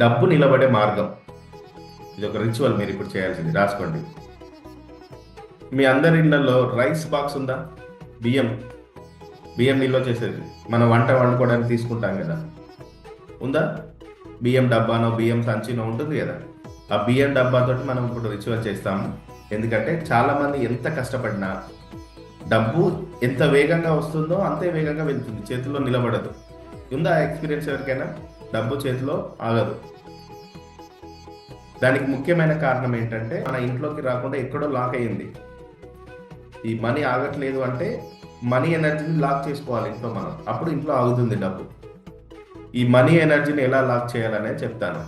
డబ్బు నిలబడే మార్గం. ఇది ఒక రిచువల్ మీరు ఇప్పుడు చేయాల్సింది. రాసుకోండి. మీ అందరి ఇళ్ళలో రైస్ బాక్స్ ఉందా? బియ్యం. బియ్యం నిల్వ చేసేది మనం వంట వండుకోవడానికి తీసుకుంటాం కదా. ఉందా? బియ్యం డబ్బానో బియ్యం సంచినో ఉంటుంది కదా. ఆ బియ్యం డబ్బాతో మనం ఇప్పుడు రిచువల్ చేస్తాము. ఎందుకంటే చాలామంది ఎంత కష్టపడినా డబ్బు ఎంత వేగంగా వస్తుందో అంతే వేగంగా వెళ్తుంది. చేతిలో నిలబడదు. ఉందా ఎక్స్పీరియన్స్ ఎవరికైనా? డబ్బు చేతిలో ఆగదు. దానికి ముఖ్యమైన కారణం ఏంటంటే మన ఇంట్లోకి రాకుండా ఎక్కడో లాక్ అయ్యింది. ఈ మనీ ఆగట్లేదు అంటే మనీ ఎనర్జీని లాక్ చేసుకోవాలి ఇంట్లో మనం. అప్పుడు ఇంట్లో ఆగుతుంది డబ్బు. ఈ మనీ ఎనర్జీని ఎలా లాక్ చేయాలనే చెప్తాను.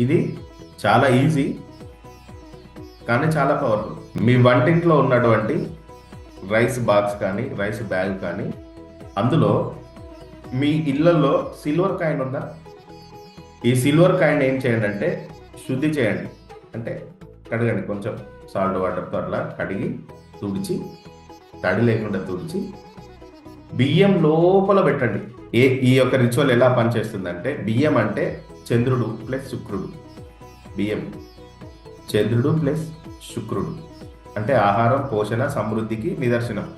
ఇది చాలా ఈజీ కానీ చాలా పవర్ఫుల్. మీ వంటింట్లో ఉన్నటువంటి రైస్ బాక్స్ కానీ రైస్ బ్యాగ్ కానీ అందులో మీ ఇళ్ళల్లో సిల్వర్ కాయిన్ ఉందా? ఈ సిల్వర్ కాయిన్ ఏం చేయండి అంటే శుద్ధి చేయండి. అంటే కడగండి కొంచెం సాల్ట్ వాటర్తో అట్లా కడిగి తుడిచి తడి లేకుండా తుడిచి బియ్యం లోపల పెట్టండి. ఏ ఈ యొక్క రిచువల్ ఎలా పనిచేస్తుందంటే బియ్యం అంటే చంద్రుడు ప్లస్ శుక్రుడు. బియ్యం చంద్రుడు ప్లస్ శుక్రుడు. అంటే ఆహారం పోషణ సమృద్ధికి నిదర్శనం.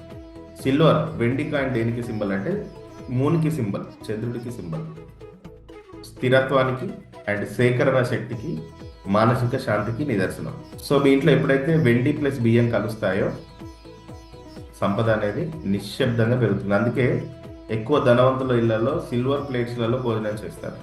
సిల్వర్ వెండి కాయిన్ దేనికి సింబల్ అంటే మూనికి సింబల్ చంద్రుడికి సింబల్. స్థిరత్వానికి అండ్ సేకరణ శక్తికి మానసిక శాంతికి నిదర్శనం. సో మీ ఇంట్లో ఎప్పుడైతే వెండి ప్లస్ బియ్యం కలుస్తాయో సంపద అనేది నిశ్శబ్దంగా పెరుగుతుంది. అందుకే ఎక్కువ ధనవంతుల ఇళ్ళలో సిల్వర్ ప్లేట్స్లలో భోజనం చేస్తారు.